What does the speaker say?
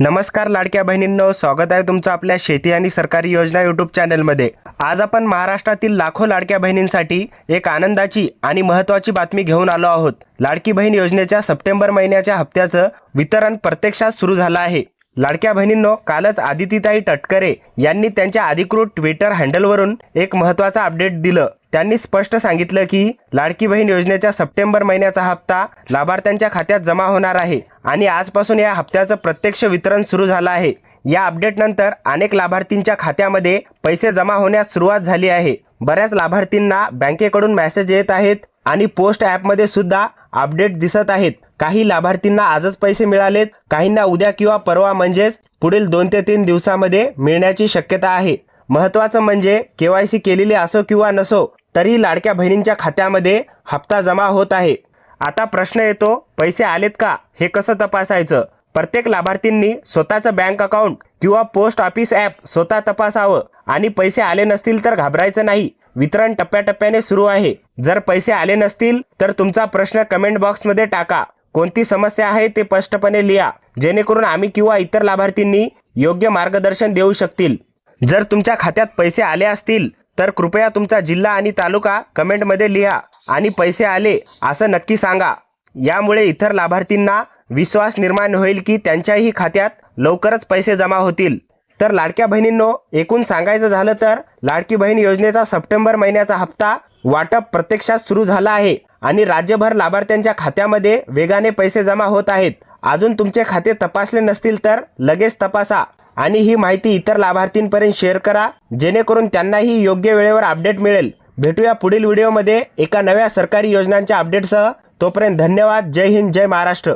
नमस्कार लाडक्या बहिणींनो स्वागत आहे तुमचं आपल्या शेती आणि सरकारी योजना यूट्यूब चॅनलमध्ये आज आपण महाराष्ट्रातील लाखो लाडक्या बहिणींसाठी एक आनंदाची आणि महत्त्वाची बातमी घेऊन आलो आहोत. लाडकी बहीण योजनेच्या सप्टेंबर महिन्याच्या हप्त्याचं वितरण प्रत्यक्षात सुरू झालं आहे. लाडक्या बहिणींनो कालच आदितीताई तटकरे यांनी त्यांच्या अधिकृत ट्विटर हँडलवरून एक महत्त्वाचं अपडेट दिलं. त्यांनी स्पष्ट सांगितलं की लाडकी बहीण योजनेच्या सप्टेंबर महिन्याचा हप्ता लाभार्थ्यांच्या खात्यात जमा होणार आहे आणि आजपासून या हप्त्याचं प्रत्यक्ष वितरण सुरू झालं आहे. या अपडेटनंतर अनेक लाभार्थींच्या खात्यामध्ये पैसे जमा होण्यास सुरुवात झाली आहे. बऱ्याच लाभार्थींना बँकेकडून मेसेज येत आहेत आणि पोस्ट ॲपमध्ये सुद्धा अपडेट दिसत आहेत. काही लाभार्थींना आजच पैसे मिळालेत काहींना उद्या किंवा परवा म्हणजेच पुढील दोन ते तीन दिवसामध्ये मिळण्याची शक्यता आहे. महत्त्वाचं म्हणजे केवायसी केलेली असो किंवा नसो तरी लाडक्या बहिणींच्या खात्यामध्ये हप्ता जमा होत आहे. आता प्रश्न येतो पैसे आलेत का? हे कसं तपासायचं? प्रत्येक लाभार्थींनी स्वतःचं बँक अकाउंट किंवा पोस्ट ऑफिस ॲप स्वतः तपासावं आणि पैसे आले नसतील तर घाबरायचं नाही. वितरण टप्प्याटप्प्याने सुरू आहे. जर पैसे आले नसतील तर तुमचा प्रश्न कमेंट बॉक्समध्ये टाका. कोणती समस्या आहे ते स्पष्टपणे लिहा. जेणेकरून आम्ही किंवा इतर लाभार्थींनी योग्य मार्गदर्शन देऊ शकतील. जर तुमच्या खात्यात पैसे आले असतील तर कृपया तुमचा जिल्हा आणि तालुका कमेंटमध्ये लिहा आणि पैसे आले असं नक्की सांगा. यामुळे इतर लाभार्थींना विश्वास निर्माण होईल की त्यांच्याही खात्यात लवकरच पैसे जमा होतील. तर लाडक्या बहिणींनो एकूण सांगायचं झालं तर लाडकी बहीण योजनेचा सप्टेंबर महिन्याचा हप्ता वाटप प्रत्यक्षात सुरू झाला आहे आणि राज्यभर लाभार्थ्यांच्या खात्यामध्ये वेगाने पैसे जमा होत आहेत. अजून तुमचे खाते तपासले नसतील तर लगेच तपासा. आणि ही माहिती इतर लाभार्थींपर्यंत शेअर करा जेणेकरून त्यांनाही योग्य वेळेवर अपडेट मिळेल. भेटूया पुढील व्हिडिओमध्ये एका नव्या सरकारी योजनांच्या अपडेटसह तोपर्यंत धन्यवाद. जय हिंद जय महाराष्ट्र.